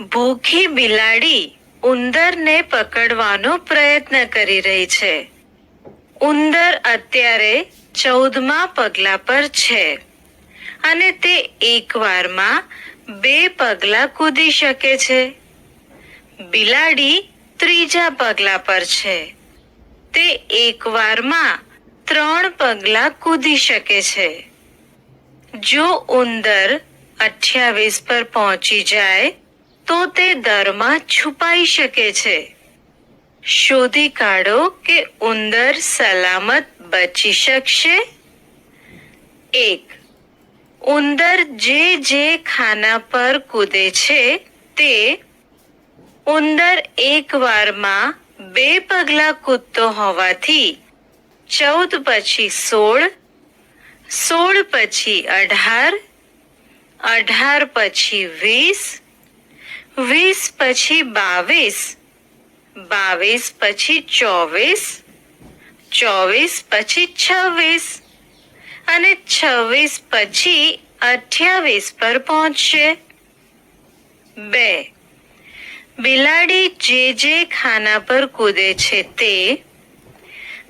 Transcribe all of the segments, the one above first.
ભૂખી બિલાડી ઉંદરને પકડવાનો પ્રયત્ન કરી રહી છે. ઉંદર અત્યારે ચૌદમા પગલા પર છે અને તે એકવારમાં બે પગલા કૂદી શકે છે. બિલાડી ત્રીજા પગલા પર છે. તે એકવારમાં ત્રણ પગલા કૂદી શકે છે. જો ઉંદર અઠ્યાવીસ પર પહોંચી જાય તો તે દરમાં છુપાઈ શકે છે. શોધી કાઢો કે ઉંદર સલામત બચી શકશે. એક, ઉંદર જે જે ખાના પર કૂદે છે તે ઉંદર એક વારમાં બે પગલા કૂદતો હોવાથી ચૌદ પછી સોળ સોળ પછી અઢાર અઢાર પછી વીસ વીસ પછી બાવીસ બાવીસ પછી ચોવીસ ચોવીસ પછી છવ્વીસ અને છવ્વીસ પછી અઠ્યાવીસ પર પહોંચશે. બે, બિલાડી જે જે ખાના પર કૂદે છે તે,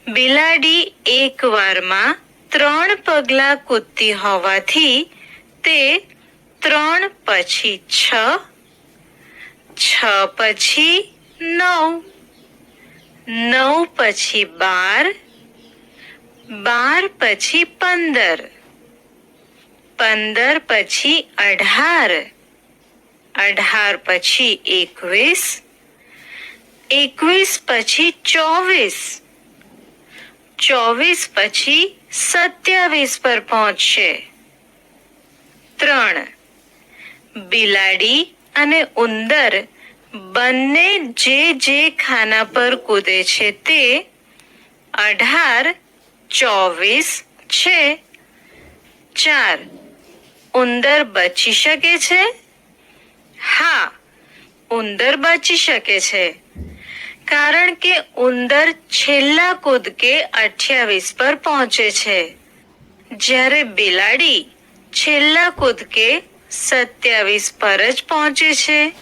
બિલાડી એક વારમાં ત્રણ પગલા કૂદતી હોવાથી તે ત્રણ પછી છ છ પછી નવ. નવ પછી બાર. બાર પછી પંદર. પંદર પછી અઢાર. અઢાર પછી એકવીસ. એકવીસ પછી ચોવીસ. ચોવીસ પછી સત્યાવીસ પર પહોંચશે. ત્રણ. બિલાડી અને ઉંદર બંને જે જે ખાના પર કૂદે છે તે અઢાર, ચોવીસ છે. ચાર, ઉંદર બચી શકે છે? હા, ઉંદર બચી શકે છે. કારણ કે ઉંદર છેલ્લા કૂદકે અઠ્યાવીસ પર પહોંચે છે. જ્યારે બિલાડી છેલ્લા કૂદકે સત્યાવીસ પર જ પહોંચે છે.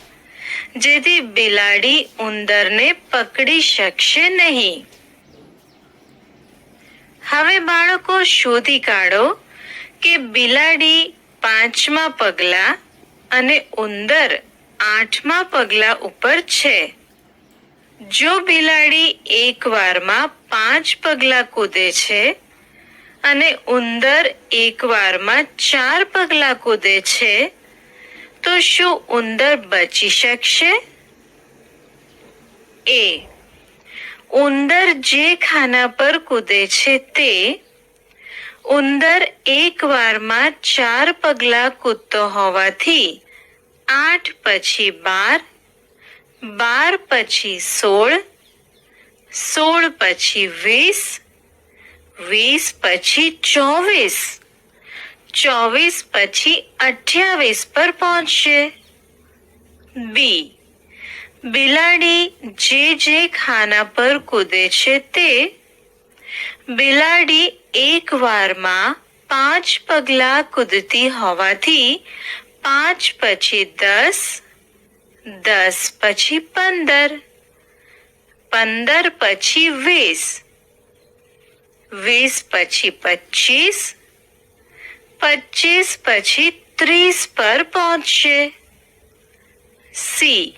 જેથી બિલાડી ઉંદરને પકડી શકશે નહીં. હવે બાળકો શોધી કાઢો કે બિલાડી પાંચમા પગલા અને ઉંદર આઠમા પગલા ઉપર છે. જો બિલાડી એક વારમાં પાંચ પગલા કૂદે છે અને ઉંદર એક વારમાં ચાર પગલા કૂદે છે, તો શું ઉંદર બચી શકશે? એ. ઉંદર જે ખાના પર કૂદે છે તે, ઉંદર એક વારમાં ચાર પગલા કૂદતો હોવાથી આઠ પછી બાર બાર પછી સોળ સોળ પછી વીસ વીસ પછી ચોવીસ ચોવીસ પછી અઠ્યાવીસ પર પહોંચશે બી બિલાડી જે જે ખાના પર કૂદે છે તે બિલાડી એક વારમાં પાંચ પગલા કૂદતી હોવાથી પાંચ પછી દસ દસ પછી પંદર પંદર પછી વીસ વીસ પછી પચીસ પચીસ પછી ત્રીસ પર પહોંચશે. સી.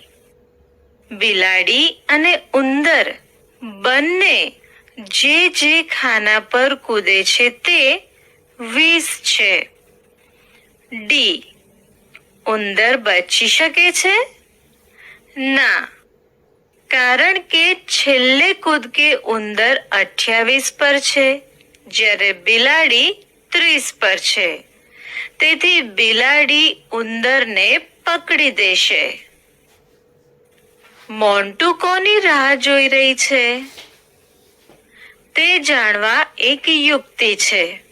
બિલાડી અને ઉંદર બંને જે જે ખાના પર કૂદે છે તે વીસ છે. ડી. ઉંદર બચી શકે છે? ના. કારણ કે છેલ્લે કૂદકે ઉંદર અઠ્યાવીસ પર છે, જ્યારે બિલાડી ત્રીસ પર છે. તેથી બિલાડી ઉંદરને પકડી દેશે. મોન્ટુ કોની રાહ જોઈ રહી છે? તે જાણવા એક યુક્તિ છે.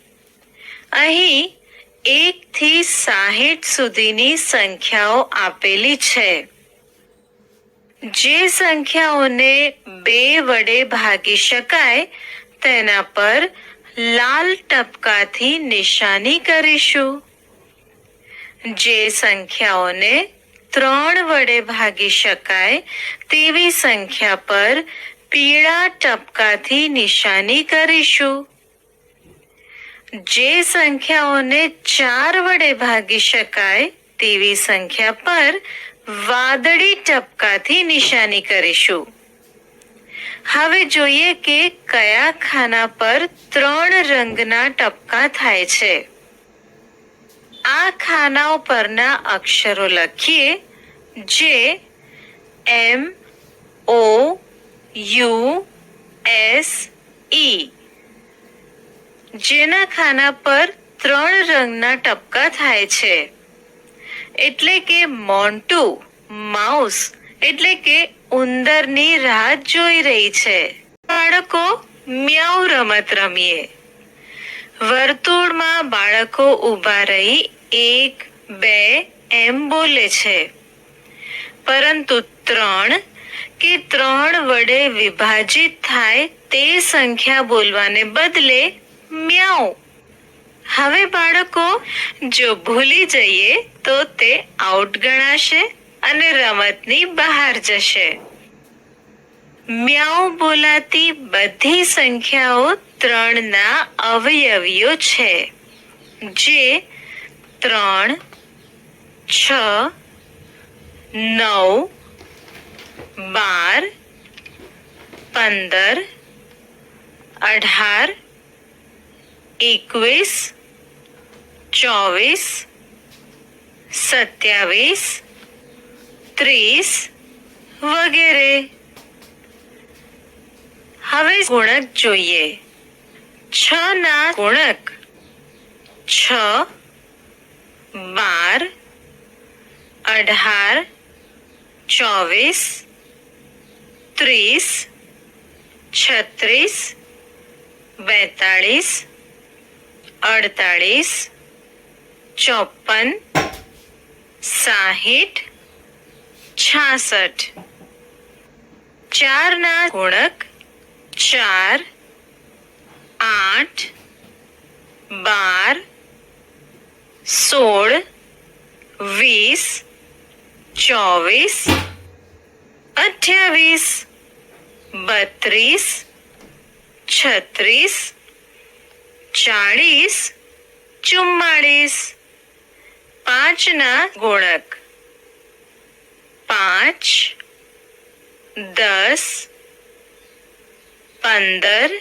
અહીં એક થી સાહીઠ સુધીની સંખ્યાઓ આપેલી છે. જે સંખ્યાઓને બે વડે ભાગી શકાય, તેના પર લાલ ટપકાથી નિશાની કરીશું. જે સંખ્યાઓને ત્રણ વડે ભાગી શકાય, તેવી સંખ્યા પર પીળા ટપકાથી નિશાની કરીશું. જે સંખ્યાઓને ચાર વડે ભાગી શકાય, તેવી સંખ્યા પર વાદળી ટપકાથી નિશાની કરીશું. હવે જોઈએ કે કયા ખાના પર ત્રણ રંગના ટપકા થાય છે. આ ખાનાઓ પરના અક્ષરો લખીએ. જે એમ, ઓ, યુ, એસ ઈ જેના ખાના પર ત્રણ રંગના ટપકા થાય છે. એટલે કે મોન્ટુ, માઉસ, એટલે કે ઉંદરની રાહ જોઈ રહી છે. બાળકો મ્યાઉ રમત રમીએ. વર્તુળમાં બાળકો ઊભા રહી એક, બે એમ બોલે છે. પરંતુ ત્રણ કે ત્રણ વડે વિભાજિત થાય તે સંખ્યા બોલવાને બદલે મ્યાઉ હવે બાળકો, જો ભૂલી જઈએ, તો તે આઉટ ગણાશે અને રમતની બહાર જશે. મ્યાઉ બોલાતી બધી સંખ્યાઓ ત્રણના અવયવીઓ છે, જે ત્રણ, છ, નવ, બાર, પંદર, અઢાર, એકવીસ ચોવીસ સત્યાવીસ ત્રીસ વગેરે હવે ગુણક જોઈએ છ ના ગુણક છ બાર અઢાર ચોવીસ ત્રીસ છત્રીસ બેતાળીસ અડતાળીસ ચોપન સાહીઠ છાસઠ ચારના ગુણક ચાર આઠ બાર સોળ વીસ ચોવીસ અઠ્યાવીસ બત્રીસ છત્રીસ ચાળીસ ચુમ્માળીસ પાંચના ગુણક. પાંચ દસ પંદર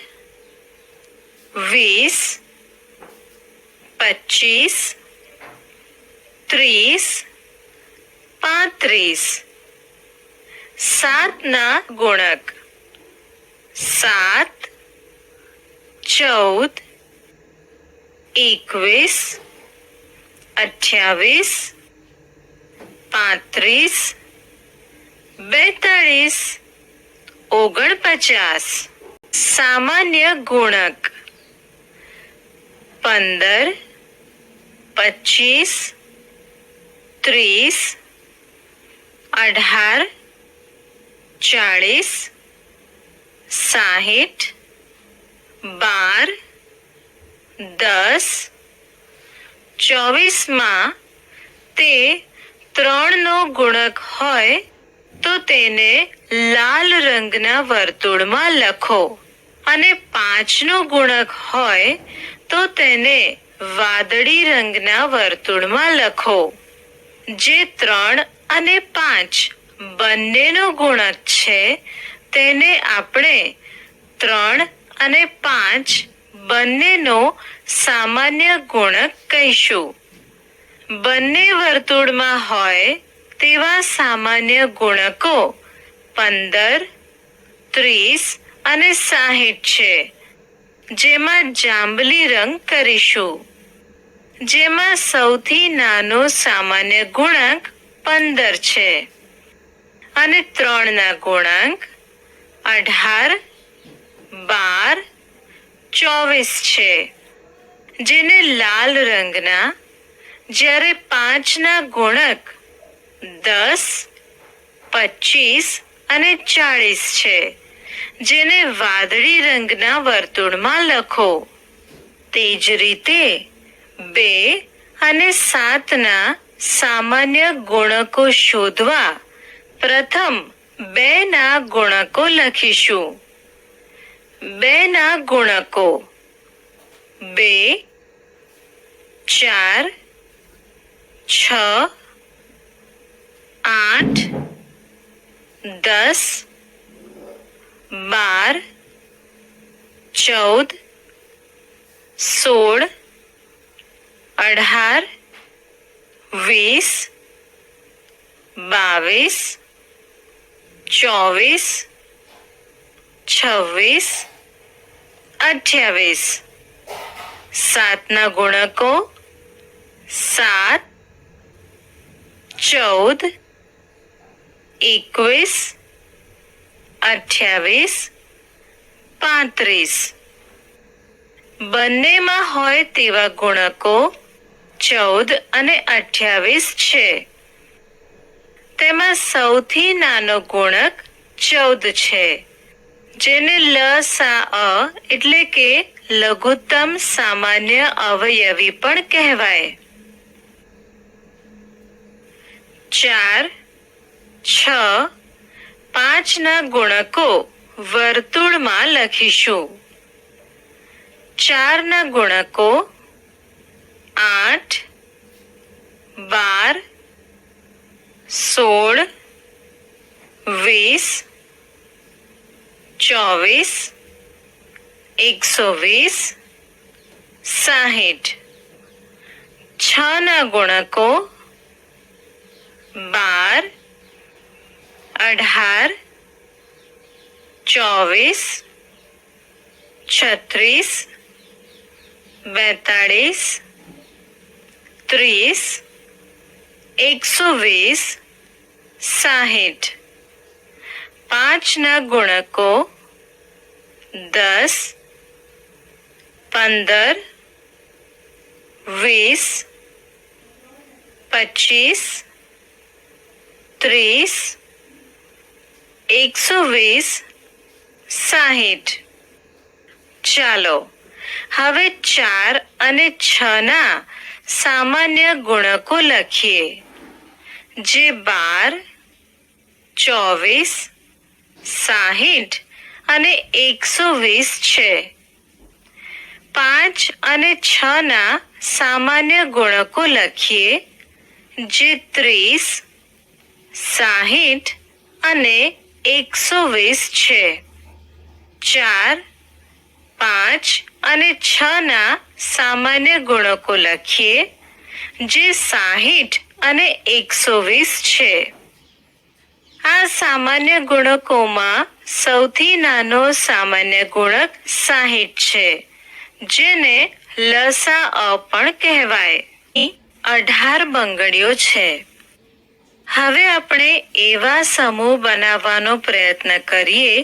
વીસ પચીસ ત્રીસ પાંત્રીસ. સાતના ગુણક. સાત ચૌદ એકવીસ અઠ્યાવીસ પાંત્રીસ બેતાળીસ ઓગણપચાસ સામાન્ય ગુણક પંદર પચીસ ત્રીસ અઢાર ચાળીસ સાહીઠ બાર દસ ચોવીસમાં તે ત્રણનો ગુણક હોય તો તેને લાલ રંગના વર્તુળમાં લખો. અને પાંચનો ગુણક હોય તો તેને વાદળી રંગના વર્તુળમાં લખો. જે ત્રણ અને પાંચ બંનેનો ગુણક છે, તેને આપણે ત્રણ અને પાંચ બંનેનો સામાન્ય ગુણક કહીશું. બંને વર્તુળમાં હોય તેવા સામાન્ય ગુણકો પંદર, ત્રીસ અને સાહીઠ છે. જેમાં જાંબલી રંગ કરીશું. જેમાં સૌથી નાનો સામાન્ય ગુણાંક પંદર છે. અને ત્રણના ગુણાંક અઢાર, બાર ચોવીસ છે. જેને લાલ રંગના, જ્યારે પાંચના ગુણક દસ, પચીસ અને ચાળીસ છે. જેને વાદળી રંગના વર્તુળમાં લખો. તે જ રીતે બે અને સાતના સામાન્ય ગુણકો શોધવા પ્રથમ બેના ગુણકો લખીશું. બે ના ગુણકો બે ચાર છ આઠ દસ બાર ચૌદ સોળ અઢાર વીસ બાવીસ ચોવીસ છવ્વીસ અઠ્યાવીસ. સાતના ગુણકો સાત. ચૌદ. એકવીસ. અઠ્યાવીસ. પાંત્રીસ. બંનેમાં હોય તેવા ગુણકો ચૌદ અને અઠ્યાવીસ છે. તેમાં સૌથી નાનો ગુણક ચૌદ છે. જેને લ સા અ એટલે કે લઘુત્તમ સામાન્ય અવયવી પણ કહેવાય. ચાર, છ, પાંચના ગુણકો વર્તુળમાં લખીશું. ચારના ગુણકો આઠ, બાર, સોળ, વીસ ચોવીસ એકસો વીસ સાહીઠ છ ના ગુણકો બાર અઢાર ચોવીસ છત્રીસ બેતાળીસ ત્રીસ એકસો વીસ સાહીઠ પાંચના ગુણકો દસ, પંદર, વીસ, પચીસ, ત્રીસ, એકસો વીસ, સાહીઠ. ચાલો, હવે ચાર અને છ ના સામાન્ય ગુણકો લખીએ. જે બાર, ચોવીસ સાહીઠ અને એકસો વીસ છે. પાંચ અને છ ના સામાન્ય ગુણકો લખીએ. જે ત્રીસ, સાહીઠ અને એકસો વીસ છે. ચાર, પાંચ અને છ ના સામાન્ય ગુણકો લખીએ. જે સાહીઠ અને એકસો વીસ છે. આ સામાન્ય ગુણકોમાં સૌથી નાનો સામાન્ય ગુણક સાહીઠ છે, જેને લસા અ પણ કહેવાય. અઢાર બંગડીઓ છે. હવે આપણે એવા સમૂહ બનાવવાનો પ્રયત્ન કરીએ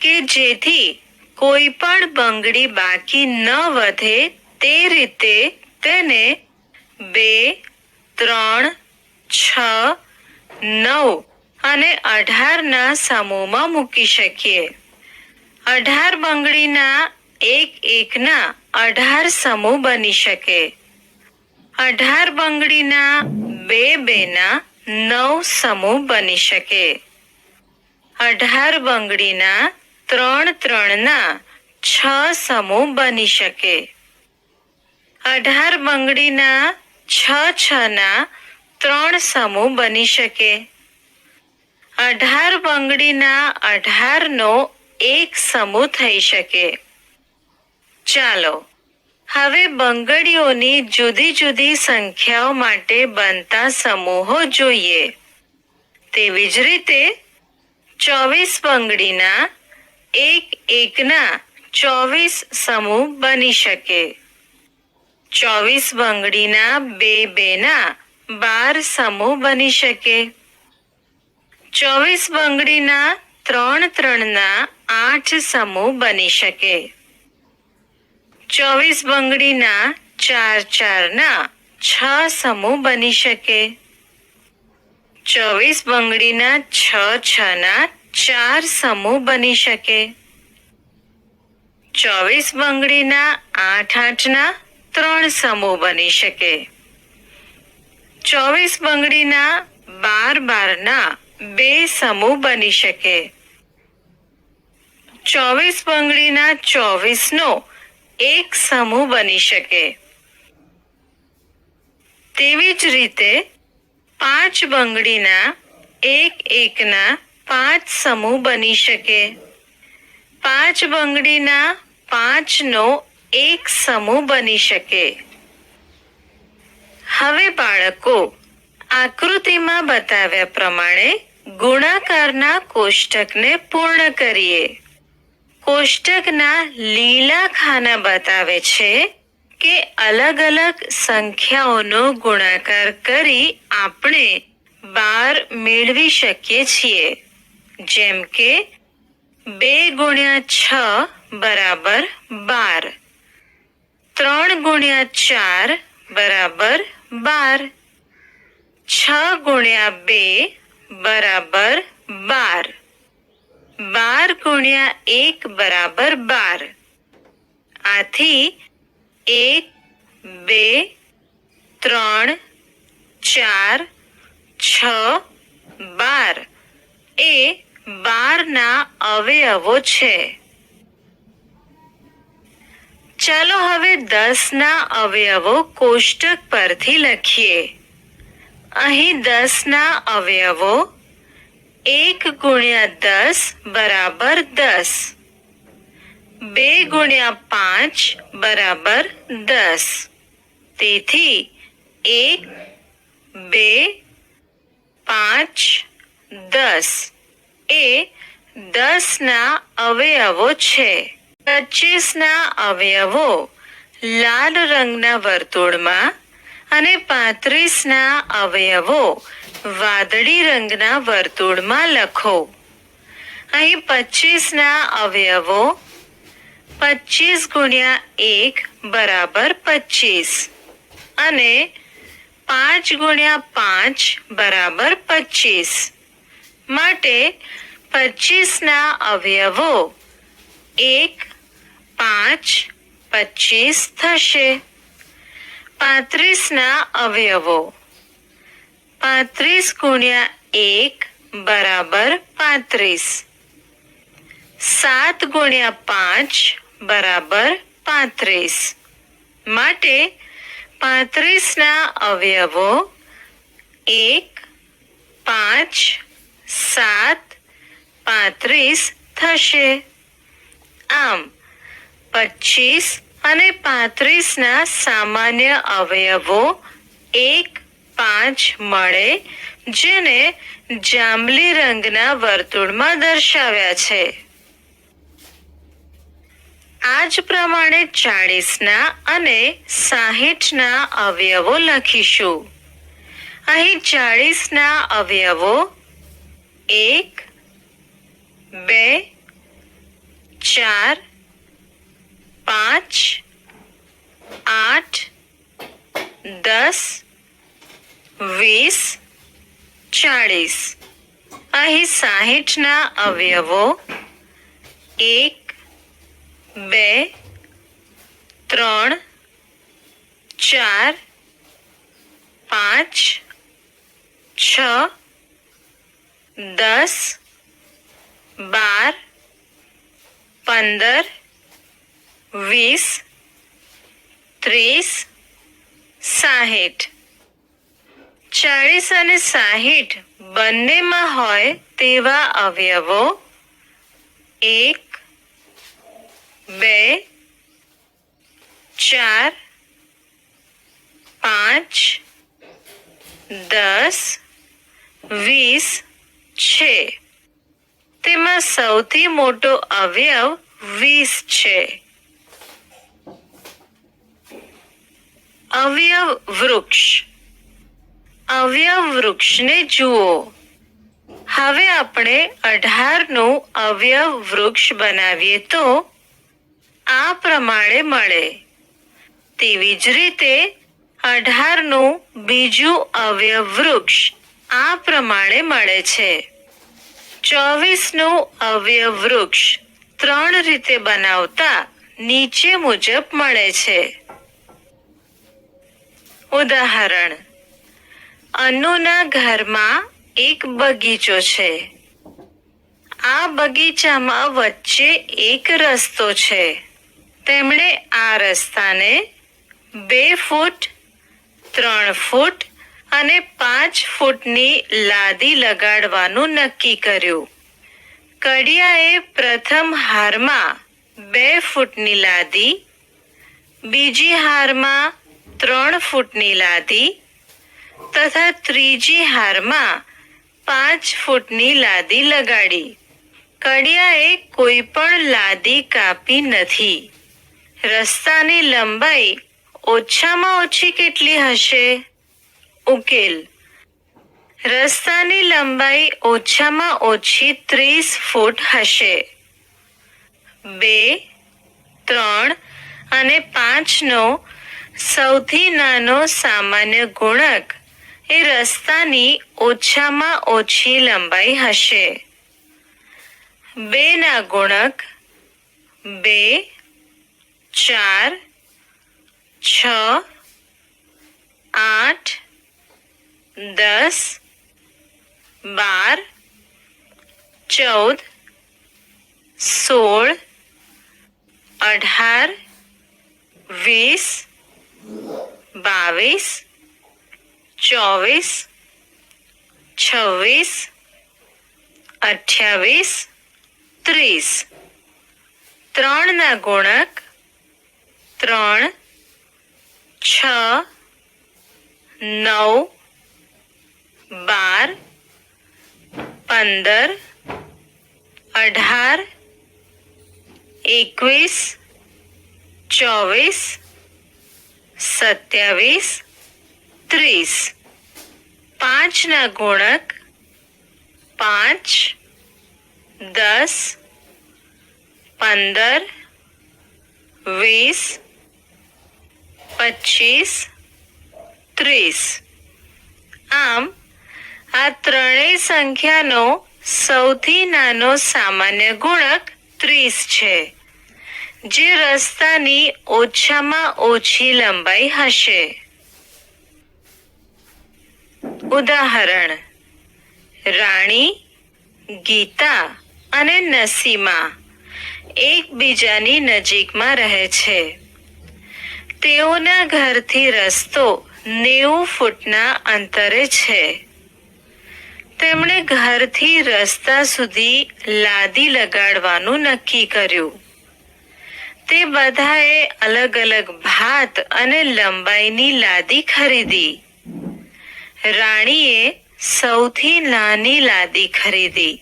કે જેથી કોઈ પણ બંગડી બાકી ન વધે તે રીતે તેને બે, ત્રણ, છ, નવ અને અઢારના સમૂહમાં મૂકી શકીએ. અઢાર બંગડીના એક એકના અઢાર સમૂહ બની શકે. અઢાર બંગડીના બે બેના નવ સમૂહ બની શકે. અઢાર બંગડીના ત્રણ ત્રણના છ સમૂહ બની શકે. અઢાર બંગડીના છ છના ત્રણ સમૂહ બની શકે. અઢાર બંગડીના અઢારનો એક સમૂહ થઈ શકે. ચાલો, હવે બંગડીઓની જુદી જુદી સંખ્યાઓ માટે બનતા સમૂહો જોઈએ. તેવી જ રીતે ચોવીસ બંગડીના એક એકના ચોવીસ સમૂહ બની શકે. ચોવીસ બંગડીના બે બેના બાર સમૂહ બની શકે. ચોવીસ બંગડીના ત્રણ ત્રણના આઠ સમૂહ બની શકે. ચોવીસ બંગડીના ચાર ચારના છ સમૂહ બની શકે. ચોવીસ બંગડીના છ છના ચાર સમૂહ બની શકે. ચોવીસ બંગડીના આઠ આઠના ત્રણ સમૂહ બની શકે. ચોવીસ બંગડીના બાર બારના બે સમૂહ બની શકે. ચોવીસ બંગડીના ચોવીસનો એક સમૂહ બની શકે. તેવી જ રીતે પાંચ બંગડીના એક એકના પાંચ સમૂહ બની શકે. પાંચ બંગડીના પાંચનો એક સમૂહ બની શકે. હવે બાળકો આકૃતિમાં બતાવ્યા પ્રમાણે ગુણાકારના કોષ્ટકને પૂર્ણ કરીએ. કોષ્ટકના લીલા ખાના બતાવે છે કે અલગ અલગ સંખ્યાઓનો ગુણાકાર કરી આપણે બાર મેળવી શકીએ છીએ. જેમ કે બે ગુણ્યા છ બરાબર બાર. ત્રણ ગુણ્યા ચાર બરાબર બાર. છ ગુણ્યા બે બરાબર બાર. બાર ગુણ્યા એક બરાબર બાર. આથી એક, બે, ત્રણ, ચાર, છ, બાર. એ બારના અવયવો છે. ચાલો હવે દસના અવયવો કોષ્ટક પરથી લખીએ. અહીં દસના અવયવો, એક ગુણ્યા દસ બરાબર દસ. બે ગુણ્યા પાંચ બરાબર દસ. તેથી એક, બે, પાંચ, દસ. એ દસના અવયવો છે. પચીસના અવયવો લાલ રંગના વર્તુળમાં અને પાંત્રીસના અવયવો. વાદળી રંગના વર્તુળમાં લખો. અહીં પચીસના અવયવો. પચીસ ગુણ્યા એક બરાબર પચીસ અને પાંચ ગુણ્યા પાંચ બરાબર પચીસ માટે પચીસના અવયવો. એક, પાંચ પચીસ થશે. પાંત્રીસના અવયવો. પાંત્રીસ ગુણ્યા એક બરાબર પાંત્રીસ. સાત ગુણ્યા પાંચ બરાબર પાંત્રીસ. માટે પાંત્રીસના અવયવો એક, પાંચ, સાત, પાંત્રીસ થશે. આમ પચીસ અને પાંત્રીસના સામાન્ય અવયવો એક પાંચ મળે, જેને જાંબલી રંગના વર્તુળમાં દર્શાવ્યા છે. આ જ પ્રમાણે ચાળીસના અને સાહીઠના અવયવો લખીશું. અહીં ચાળીસના અવયવો એક, બે, ચાર પાંચ આઠ દસ વીસ ચાળીસ અહીં સાહીઠના અવયવો એક બે ત્રણ ચાર પાંચ છ દસ બાર પંદર વીસ, ત્રીસ, સાહીઠ. ચાળીસ અને સાહીઠ બંનેમાં હોય તેવા અવયવો, એક, બે, ચાર, પાંચ, દસ, વીસ છે. તેમાં સૌથી મોટો અવયવ વીસ છે. અવયવ વૃક્ષ અવયવ વૃક્ષને જુઓ. હવે આપણે અઢારનું અવયવ વૃક્ષ બનાવીએ તો આ પ્રમાણે મળે. તેવી જ રીતે અઢારનું બીજું અવયવ વૃક્ષ આ પ્રમાણે મળે છે. ચોવીસનું અવયવ વૃક્ષ ત્રણ રીતે બનાવતા નીચે મુજબ મળે છે. ઉદાહરણ. અનુના ઘરમાં એક બગીચો છે. આ બગીચામાં વચ્ચે એક રસ્તો છે. તેમણે આ રસ્તાને બે ફૂટ, ત્રણ ફૂટ અને પાંચ ફૂટની લાદી લગાડવાનું નક્કી કર્યું. કડિયાએ પ્રથમ હારમાં બે ફૂટની લાદી, બીજી હારમાં ત્રણ ફૂટની લાદી તથા ત્રીજી હારમાં પાંચ ફૂટની લાદી લગાડી. કડિયાએ કોઈ પણ લાદી કાપી નથી. રસ્તાની લંબાઈ ઓછામાં ઓછી કેટલી હશે? ઉકેલ. રસ્તાની લંબાઈ ઓછામાં ઓછી ત્રીસ ફૂટ હશે. બે, ત્રણ અને પાંચનો સૌથી નાનો સામાન્ય ગુણક એ રસ્તાની ઓછામાં ઓછી લંબાઈ હશે. બે ના ગુણક બે, ચાર, છ, આઠ, દસ, બાર, ચૌદ, સોળ, અઢાર, વીસ બાવીસ ચોવીસ છવ્વીસ અઠ્યાવીસ ત્રીસ ત્રણના ગુણક ત્રણ છ નવ બાર પંદર અઢાર એકવીસ ચોવીસ સત્યાવીસ, ત્રીસ. પાંચના ગુણક પાંચ, દસ, પંદર, વીસ, પચીસ, ત્રીસ. આમ, આ ત્રણેય સંખ્યાનો સૌથી નાનો સામાન્ય ગુણક ત્રીસ છે. જે રસ્તાની ઓછામાં ઓછી લંબાઈ હશે. ઉદાહરણ, રાણી, ગીતા અને નસીમા એકબીજાની નજીકમાં રહે છે. તેઓના ઘરથી રસ્તો નેવું ફૂટના અંતરે છે. તેમણે ઘરથી રસ્તા સુધી લાદી લગાડવાનું નક્કી કર્યું. તે બધાએ અલગ અલગ ભાત અને લંબાઈની લાદી ખરીદી. રાણીએ સૌથી નાની લાદી ખરીદી.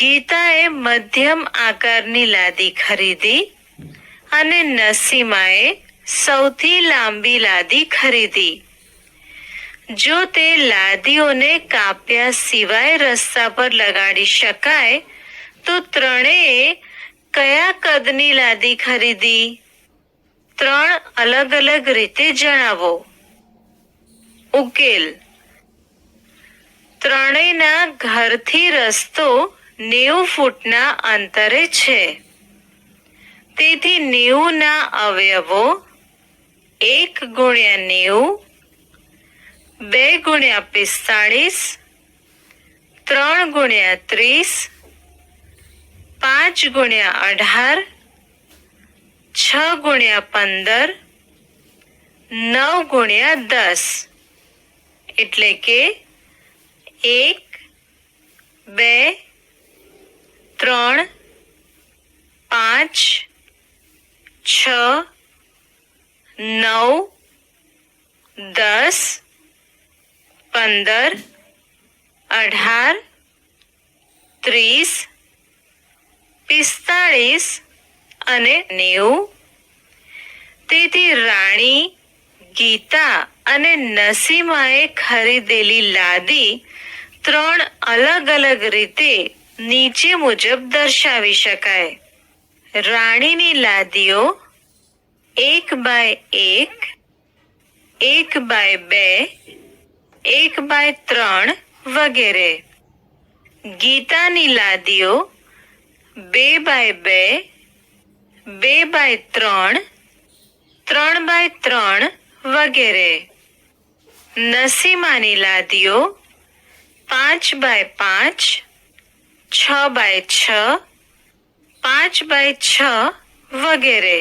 ગીતાએ મધ્યમ આકારની લાદી ખરીદી અને નસીમાએ સૌથી લાંબી લાદી ખરીદી. જો તે લાદીઓને કાપ્યા સિવાય રસ્તા પર લગાડી શકાય, તો ત્રણેય કયા કદની લાદી ખરીદી? ત્રણ અલગ અલગ રીતે જણાવો. ઉકેલ. ત્રણેયના ઘરથી રસ્તો નેવું ફૂટના અંતરે છે. તેથી નેવુંના અવયવો એક ગુણ્યા નેવું, બે ગુણ્યા પિસ્તાળીસ, ત્રણ ગુણ્યા ત્રીસ પાંચ ગુણ્યા અઢાર છ ગુણ્યા પંદર નવ ગુણ્યા દસ એટલે કે એક બે ત્રણ પાંચ છ નવ દસ પંદર અઢાર ત્રીસ પિસ્તાળીસ અને નેવું. તેથી રાણી, ગીતા અને નસીમાએ ખરીદેલી લાદી ત્રણ અલગ અલગ રીતે નીચે મુજબ દર્શાવી શકાય. રાણીની લાદીઓ એક બાય એક એક બાય બે, એક બાય ત્રણ વગેરે. ગીતાની લાદીઓ બે બાય બે બે બાય ત્રણ ત્રણ બાય ત્રણ વગેરે. નસીમાની લાદીઓ પાંચ બાય પાંચ, છ બાય છ, પાંચ બાય છ વગેરે.